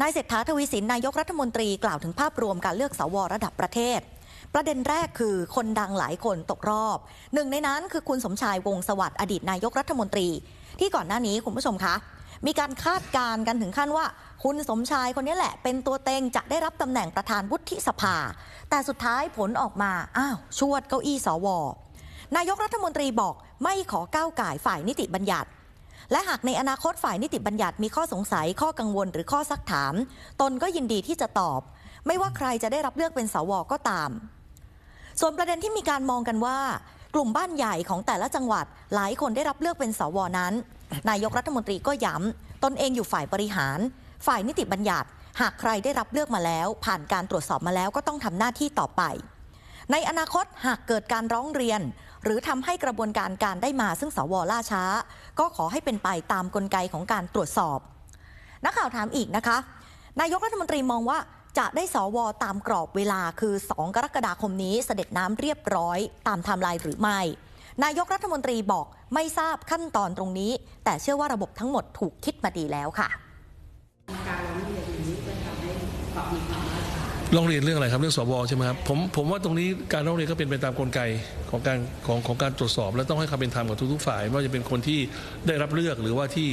นายเศรษฐาทวีสินนายกรัฐมนตรีกล่าวถึงภาพรวมการเลือกสวระดับประเทศ ประเด็นแรกคือคนดังหลายคนตกรอบ หนึ่งในนั้นคือคุณสมชายวงสวัสดิ์อดีตนายกรัฐมนตรี ที่ก่อนหน้านี้คุณผู้ชมคะ มีการคาดการณ์กันถึงขั้นว่า คุณสมชายคนนี้แหละ เป็นตัวเต็งจะได้รับตำแหน่งประธานวุฒิสภา แต่สุดท้ายผลออกมาอ้าวชวดเก้าอี้สว นายกรัฐมนตรีบอกไม่ขอก้าวก่ฝ่ายนิติบัญญัติ และหากในอนาคตฝ่ายนิติบัญญัติมีข้อสงสัยข้อกังวลหรือข้อซักถาม ตนก็ยินดีที่จะตอบ ไม่ว่าใครจะได้รับเลือกเป็นสวก็ตาม ส่วนประเด็นที่มีการมองกันว่า กลุ่มบ้านใหญ่ของแต่ละจังหวัด หลายคนได้รับเลือกเป็นสวนั้น นายกรัฐมนตรีก็ย้ำตนเองอยู่ฝ่ายบริหาร ฝ่ายนิติบัญญัติ หากใครได้รับเลือกมาแล้ว ผ่านการตรวจสอบมาแล้วก็ต้องทำหน้าที่ต่อไปในอนาคตหากเกิดการร้องเรียน หรือทำให้กระบวนการการได้มาซึ่งสวล่าช้า ก็ขอให้เป็นไปตามกลไกของการตรวจสอบ นักข่าวถามอีกนะคะ นายกรัฐมนตรีมองว่าจะได้สวตามกรอบเวลาคือ 2 กรกฎาคมนี้เสด็จน้ำเรียบร้อยตามไทม์ไลน์หรือไม่ นายกรัฐมนตรีบอกไม่ทราบขั้นตอนตรงนี้ แต่เชื่อว่าระบบทั้งหมดถูกคิดมาดีแล้วค่ะการร้องเรียนนี้จะทำให้ปรับมีความ ร้องเรียนเรื่องอะไรครับเรื่องสวใช่ไหมครับผมผมว่าตรงนี้การร้องเรียนก็เป็นไปตามกลไกของการของของการตรวจสอบ และต้องให้ความเป็นธรรมกับทุกๆฝ่ายไม่ว่าจะเป็นคนที่ได้รับเลือกหรือว่าที่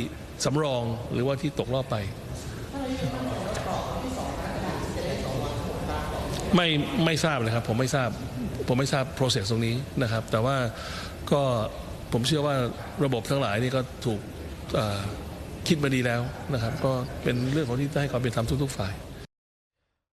สำรองหรือว่าที่ตกรอบไป ไม่ไม่ทราบเลยครับผมไม่ทราบผมไม่ทราบ process ตรงนี้นะครับ แต่ว่าก็ผมเชื่อว่าระบบทั้งหลายนี่ก็ถูกคิดมาดีแล้วนะครับ ก็เป็นเรื่องของที่ให้ความเป็นธรรมทุกๆฝ่าย